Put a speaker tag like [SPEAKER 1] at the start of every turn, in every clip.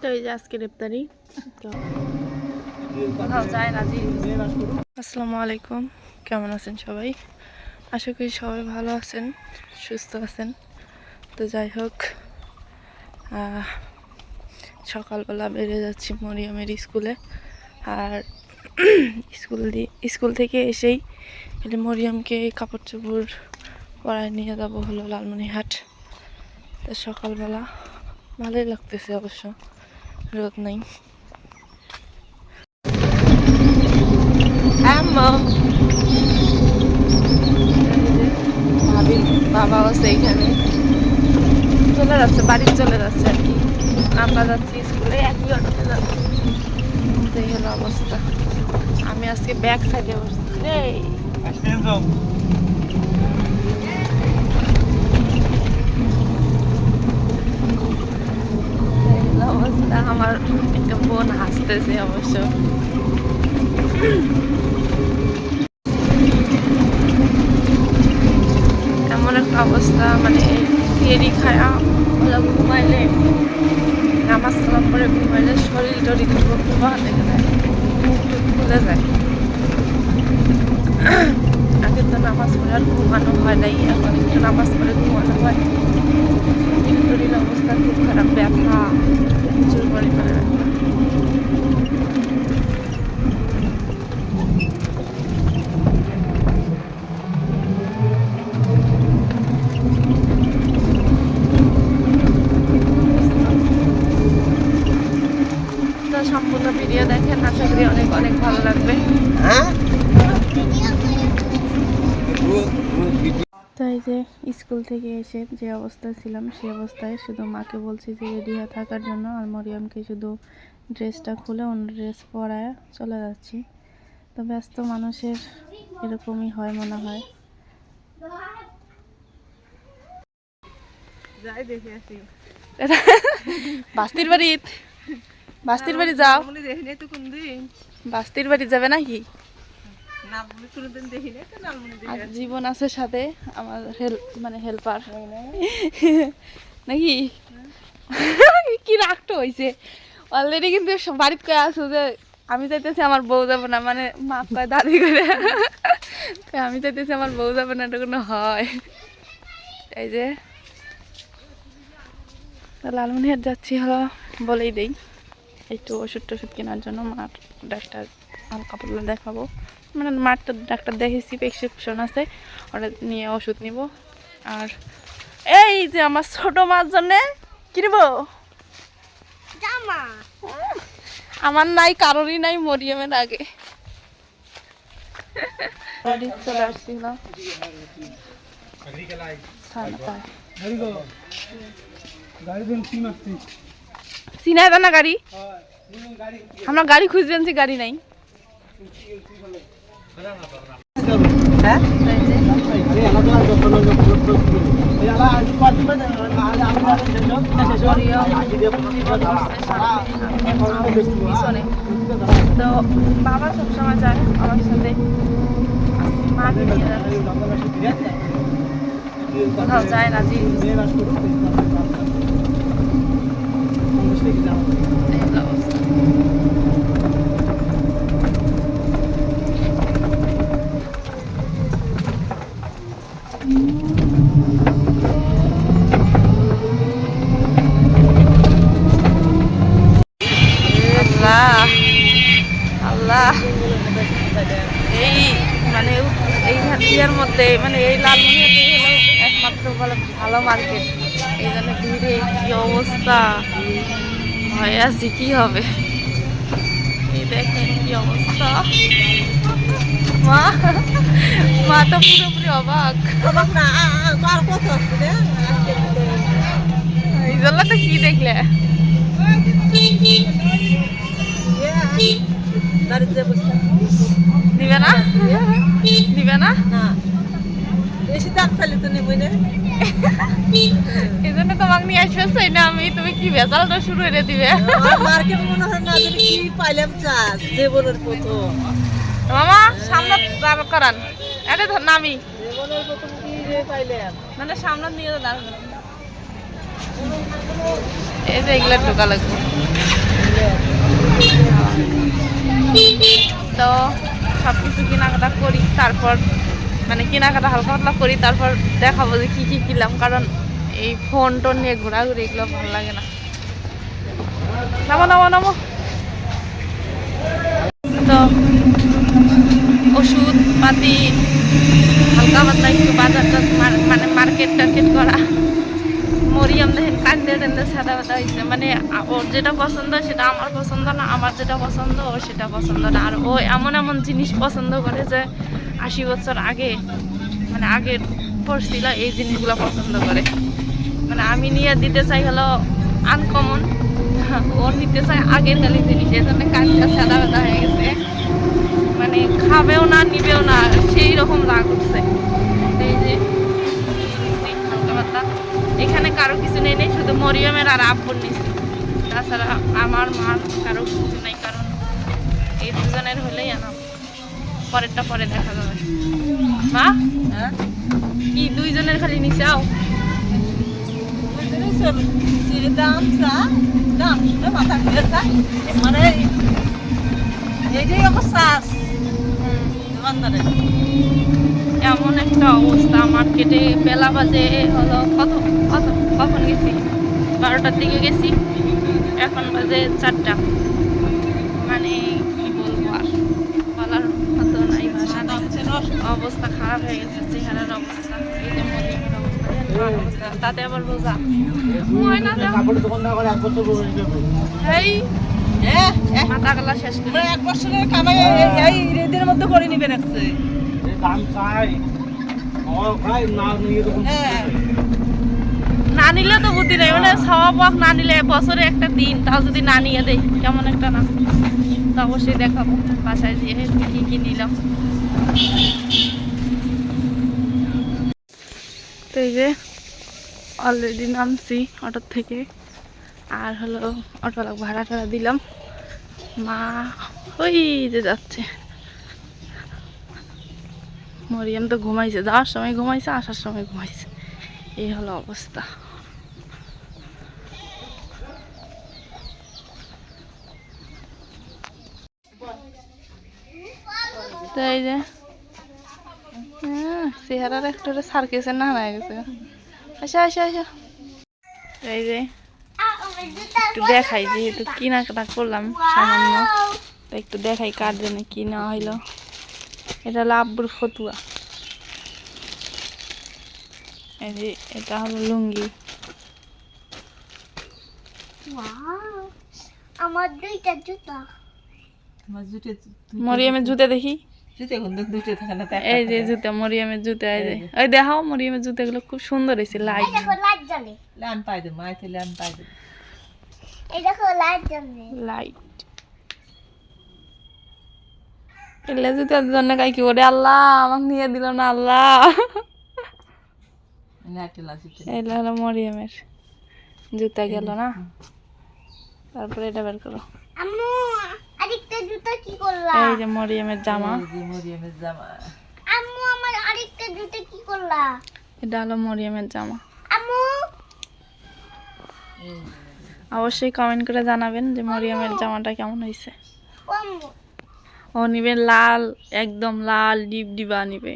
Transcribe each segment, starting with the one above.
[SPEAKER 1] তো এই যে না জি। আসসালামু আলাইকুম। কেমন আছেন সবাই? আশা করি সবাই ভালো আছেন, সুস্থ আছেন। তো যাই হোক সকালবেলা বেড়ে যাচ্ছি মরিয়মের স্কুলে। আর স্কুল দিয়ে স্কুল থেকে এসেই মরিয়মকে কাপড় চোপড় পরায় নিয়ে যাব হলো লালমনিহাট তো সকালবেলা ভালোই লাগতেছে অবশ্য, রোদ নাই। ভাবি বাবা আছে এইখানে চলে যাচ্ছে বাড়ি চলে যাচ্ছে আর কি। আমরা যাচ্ছি স্কুলে, একই অটোতে যাচ্ছি। হলো অবস্থা। আমি আজকে ব্যাগ সাইডে বসছি। রে অবস্থা আমার একটা বোন হাসতেছে অবশ্য। এমন একটা অবস্থা মানে ফেরি খায়া ওরা ঘুমাইলে, নামাজ কালাম করে ঘুমাইলে শরীর টরির ঘুমা লেগে যায়, মুখ টুক খুলে যায়। আগে তো নামাজ পড়ে আর ঘুমানো হয় নাই, এখন একটু নামাজ পড়ে ঘুমানো হয়। শরীর অবস্থা খুব খারাপ, ব্যথা। Bolívar. যে স্কুল থেকে এসে যে অবস্থায় ছিলাম সেই অবস্থায় শুধু মাকে বলছি যে রেডি হয়ে থাকার জন্য আর মরিয়মকে শুধু ড্রেসটা খুলে অন্য ড্রেস পরায় চলে যাচ্ছি। তো ব্যস্ত মানুষের এরকমই হয় মনে হয়।
[SPEAKER 2] যাই দেখে আসি।
[SPEAKER 1] বাস্তির বাড়ি বাস্তির বাড়ি যাও।
[SPEAKER 2] দেখি
[SPEAKER 1] বাস্তির বাড়ি যাবে নাকি? আর জীবন আছে সাথে আমার হেল্প মানে হেল্পার নাকি? কি রাগটা হয়েছে অলরেডি কিন্তু বাড়িতে কয়ে আসো যে আমি চাইতেছি আমার বউ যাব না মানে মা কয় দাদি করে। আমি চাইতেছি আমার বউ যাবে না এটা কোনো হয়। এই যে লালমনিহাট যাচ্ছি হলো বলেই দেই। একটু ওষুধ টষুধ কেনার জন্য মার ডাক্তার হালকা পাতলা দেখাবো। মানে মার তো ডাক্তার দেখেছি প্রেসক্রিপশন আছে। ওটা নিয়ে ওষুধ নিব। আর এই যে আমার ছোট মার জন্যে কিনব
[SPEAKER 2] জামা।
[SPEAKER 1] আমার নাই কারোরই নাই মরিয়মের আগে। চলে আসছিল সাড়ে চিনাই না গাড়ি আমরা গাড়ি খুঁজবেন যে গাড়ি নাই। তো বাবা সবসময় যায় আমার সাথে মাকে নিয়ে কোথাও যায় না জি এই এই মানে এই ইয়ার মধ্যে মানে এই লালমনিয়াতে হলো একমাত্র বলে ভালো মার্কেট এই জন্য ভিড়ে কি অবস্থা? ভয়ে আছি কি হবে? এই দেখেন কি অবস্থা। মা মা তো পুরোপুরি অবাক।
[SPEAKER 2] অবাক না
[SPEAKER 1] এই জন্য তো কি দেখলে?
[SPEAKER 2] বাড়িতে বসে
[SPEAKER 1] দিবে না? দিবে না?
[SPEAKER 2] না। বেশি দাম ফেলে তো নেবই না।
[SPEAKER 1] এই জন্য তোমাকে নিয়ে আসবে না আমি তুমি কি বেজালটা শুরু করে দিবে?
[SPEAKER 2] মার্কেট মনে হয় না যদি কি পাইলাম চাষ জীবনের প্রথম।
[SPEAKER 1] মামা সামনে দাঁড় করান। এটা নামি
[SPEAKER 2] জীবনের প্রথম কি যে পাইলাম?
[SPEAKER 1] মানে সামনে নিয়ে দাঁড় করান। এগুলো ঢোকা লাগবে। তো সব কিছু কেনাকাটা করি, তারপর মানে কেনাকাটা হালকা পাতলা করি, তারপর দেখাবো যে কী কী কিনলাম, কারণ এই ফোন টোন নিয়ে ঘোরাঘুরি এগুলো ভালো লাগে না। নামো নামো নামো। তো ওষুধ পাতি হালকা পাতলা একটু বাজারটা মার- মানে মার্কেট টার্কেট করা। মরিয়াম দেখেন টান্দে সাদা সাদা হয়েছে মানে ওর যেটা পছন্দ সেটা আমার পছন্দ না আমার যেটা পছন্দ ওর সেটা পছন্দ না আর ও এমন এমন জিনিস পছন্দ করে যে আশি বছর আগে মানে আগে পড়ছিল এই জিনিসগুলো পছন্দ করে মানে আমি নিয়ে দিতে চাই হলো আনকমন ওর নিতে চাই আগের কালের জিনিস এই জন্য কাজটা সাদা সাদা হয়ে গেছে মানে খাবেও না নিবেও না সেই রকম রাগ উঠছে এই যে পাতলা। এখানে কারও কিছু নেই নেই শুধু মরিয়মের আর আব্বুর নিচ্ছি তাছাড়া আমার মার কারও কিছু নেই কারণ এই দুজনের হলেই আনাম পরেরটা পরে দেখা যাবে। মা?
[SPEAKER 2] হ্যাঁ?
[SPEAKER 1] কি দুইজনের খালি নিচাও
[SPEAKER 2] যে দাম দাম মাথা ঘুরে। মানে এইটাই অবস্থা। আছে দোকানদারের
[SPEAKER 1] এমন একটা অবস্থা মার্কেটে বেলা বাজে, হলো কত? কত? কখন গেছি? বারোটার দিকে গেছি, এখন বাজে চারটা। মানে কি বলব আর? বলার মতো নাই নাই। অবস্থা খারাপ হয়ে গেছে, চেহারার অবস্থা। তাতে আবার রোজা ময়না এই মাথা গলা শেষ করে।
[SPEAKER 2] এক বছরের কামাই এই- এই মধ্যে করে নিবে রাখছে। হ্যাঁ।
[SPEAKER 1] না নিলে তো বুদ্ধি নেই মানে পাক না নিলে বছরে একটা দিন তাও যদি না নিয়ে দেয় কেমন একটা না? তো অবশ্যই দেখাবো বাসায় দিয়ে কি কি নিলাম। তো এই যে অলরেডি নামছি অটোর থেকে। আর হলো অটো ভাড়া টাড়া দিলাম। মা, ওই যে যাচ্ছে। মরিয়াম তো ঘুমাইছে, যাওয়ার সময় ঘুমাইছে, আসার সময় ঘুমাইছে। এই হলো অবস্থা। তো এই যে চেহারার একটা সার্কেসের না হয়ে গেছে। আসা আসা আসা। এই যে একটু দেখাই যেহেতু কেনাকাটা করলাম সামান্য তো একটু দেখাই কার জন্য কি নেওয়া হইল। এটা হলো আব্বুর ফতুয়া। এই যে এটা হলো লুঙ্গি।
[SPEAKER 3] আমার দুইটা জুতা।
[SPEAKER 1] মরিয়ামের জুতা দেখি?
[SPEAKER 2] জুতে এখন দুটো থাকে না
[SPEAKER 1] এই যে। জুতা মরিয়ামের জুতা এই যে। ওই দেখাও মরিয়ামের জুতাগুলো খুব সুন্দর হয়েছে লাইট
[SPEAKER 3] দেখো লাইট জ্বলে।
[SPEAKER 2] ল্যাম্প পাই দেবো মাইতে ল্যাম্প পাই দেবো।
[SPEAKER 3] এই দেখো লাইট জ্বলে
[SPEAKER 1] লাইট এলে জুতার জন্য কাই কি করে আল্লাহ আমাকে নিয়ে দিল না আল্লাহ।
[SPEAKER 2] লাইটে
[SPEAKER 1] হলো মরিয়ামের জুতা গেল না? তারপরে এটা বের করো।
[SPEAKER 3] আম্মু আরেকটা জুতা কি করলা?
[SPEAKER 1] এই যে মরিয়ামের জামা।
[SPEAKER 2] মরিয়ামের জামা।
[SPEAKER 3] আম্মু আমার আরেকটা জুতা কি করলা?
[SPEAKER 1] এটা হলো মরিয়ামের জামা।
[SPEAKER 3] আম্মু।
[SPEAKER 2] এই
[SPEAKER 1] অবশ্যই কমেন্ট করে জানাবেন যে মরিয়ামের জামাটা কেমন হয়েছে।
[SPEAKER 3] ও
[SPEAKER 1] নিবে লাল একদম লাল ডিপ ডিবা নিবে।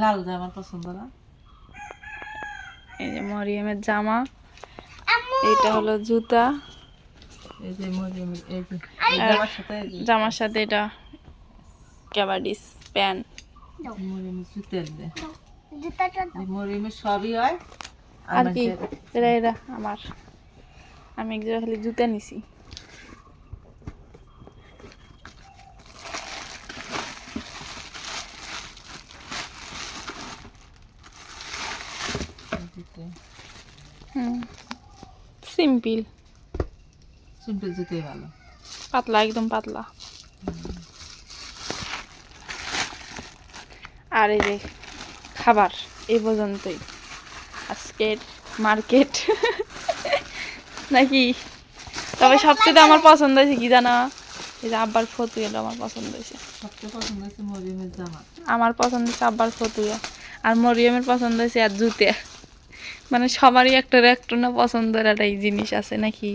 [SPEAKER 2] লাল জামা পছন্দ না।
[SPEAKER 1] এই যে মরিয়ামের জামা। এটা হলো জুতা।
[SPEAKER 2] এই যে মরিয়ামের এই যে এই জামার সাথে এই যে।
[SPEAKER 1] জামার সাথে এটা ক্যাবাডিস প্যান্ট।
[SPEAKER 2] মরিয়ামের সবই হয়।
[SPEAKER 1] আর কি? এরা এরা আমার। আমি এক জায়গায় খালি জুতা নিছি। হুম। সিম্পল।
[SPEAKER 2] সিম্পল জুতেই ভালো।
[SPEAKER 1] পাতলা একদম পাতলা। আর এই যে খাবার এই পর্যন্তই। আজকের মার্কেট। নাকি? তবে সবচেয়ে আমার পছন্দ হয়েছে কি জানা? এই যে আব্বার ফতু এলো আমার পছন্দ হয়েছে। আমার পছন্দ হয়েছে আব্বার ফতুয়া। আর মরিয়মের পছন্দ হয়েছে আর জুতে। মানে সবারই একটা একটা না পছন্দের একটা এই জিনিস আছে নাকি?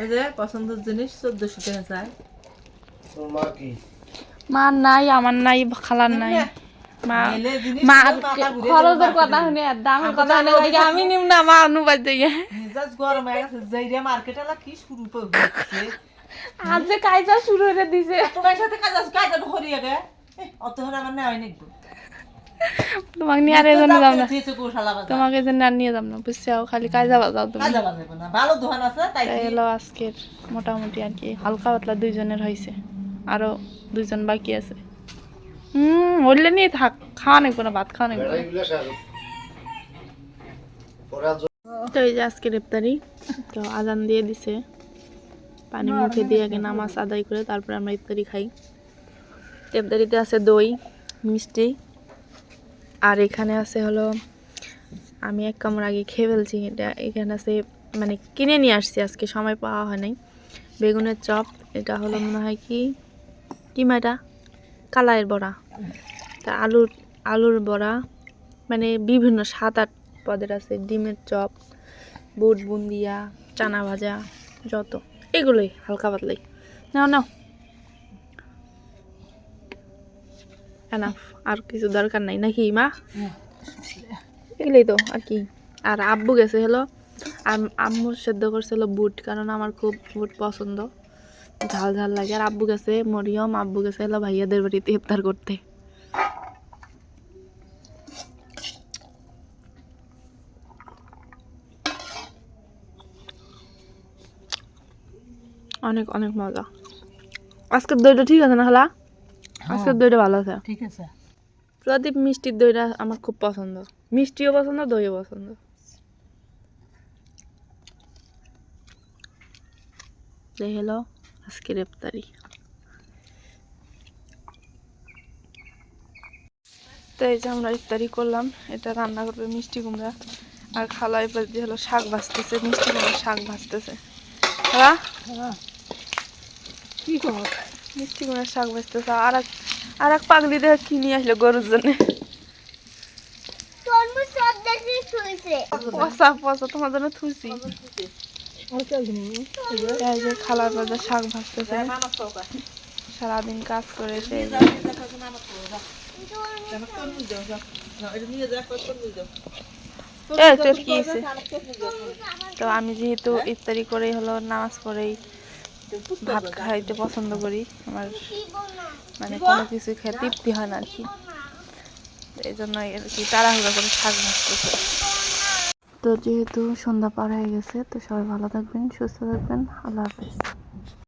[SPEAKER 2] ওই যে পছন্দের জিনিস চোদ্দশো টাকা চায়
[SPEAKER 4] মা
[SPEAKER 1] মার নাই আমার নাই খালার নাই। মা খরচের কথা শুনে দামের কথা শুনে আমি নিম না মা অনুবাদ দিয়ে।
[SPEAKER 2] মেজাজ গরম হয়ে গেছে যাইরে মার্কেট এলা কি শুরু করবে?
[SPEAKER 1] আজ যে কাজটা শুরু করে দিছে।
[SPEAKER 2] তোমার সাথে কাজ আছে কাজ আমি হরি অত হলে আমার নেওয়াই নাকবো
[SPEAKER 1] তোমাকে নিয়ে আর এজন্য না। তোমাকে এজন্য আর নিয়ে যাম না বুঝছ? খালি কাজ যাবা যাও তুমি
[SPEAKER 2] ভালো দোকান আছে তাই
[SPEAKER 1] তাই আজকের মোটামুটি আর কি হালকা পাতলা দুইজনের হয়েছে আরও দুইজন বাকি আছে। হুম বললে নিয়ে থাক খাওয়া নেই কোনো ভাত খাওয়া নেই তো এই যে আজকের ইফতারি তো আজান দিয়ে দিছে। পানি মুখে দিয়ে আগে নামাজ আদায় করে তারপরে আমরা ইফতারি খাই। ইফতারিতে আছে দই মিষ্টি। আর এখানে আছে হলো আমি এক কামড় আগে খেয়ে ফেলছি এটা এখানে আছে মানে কিনে নিয়ে আসছি আজকে সময় পাওয়া হয় নাই। বেগুনের চপ এটা হলো মনে হয় কি কি মাটা কালাইয়ের বড়া। তা আলুর আলুর বড়া মানে বিভিন্ন সাত আট পদের আছে ডিমের চপ। বুট, বুন্দিয়া, চানা ভাজা, যত। এগুলোই, হালকা পাতলাই। নাও নাও। আর কিছু দরকার নাই, নাকি, মা? এগুলোই তো, আর কি। আর আব্বু গেছে হলো, আম- আম্মু সেদ্ধ করছে হলো বুট, কারণ আমার খুব বুট পছন্দ। ঝাল ঝাল লাগে। আর আব্বু গেছে মরিয়ম, আব্বু গেছে হলো ভাইয়াদের বাড়িতে ইফতার করতে। অনেক অনেক মজা। আজকের দইটা ঠিক আছে না খালা? আজকের দইটা ভালো আছে।
[SPEAKER 2] ঠিক আছে।
[SPEAKER 1] প্রদীপ মিষ্টির দইটা আমার খুব পছন্দ। মিষ্টিও পছন্দ দইও পছন্দ। হলো আজকের ইফতারি। তো এই যে আমরা ইফতারি করলাম এটা রান্না করবে মিষ্টি কুমড়া। আর খালা এবার দিয়ে হলো শাক ভাজতেছে মিষ্টি কুমড়া শাক ভাজতেছে। খালা?
[SPEAKER 2] কি কর
[SPEAKER 1] মিষ্টি কুমড়ার শাক ভাজতেছে আর এক আর এক পাগলি দেখে কি নিয়ে আসলো গরুর জন্য? পচা পচা তোমার জন্য যে খালার বাজার শাক ভাজতেছে। সারাদিন কাজ করে এসে এই যে- এই তোর কি হয়েছে? তো আমি যেহেতু ইফতারি করেই হলো নামাজ পড়েই ভাত খাইতে পছন্দ করি। আমার মানে কোনো কিছু খেয়ে তৃপ্তি হয় না আর কি। এই জন্য আর কি তাড়াহুড়া করে শাক ভাজতেছে। তো যেহেতু সন্ধ্যা পার হয়ে গেছে, তো সবাই ভালো থাকবেন, সুস্থ থাকবেন। আল্লাহ হাফেজ।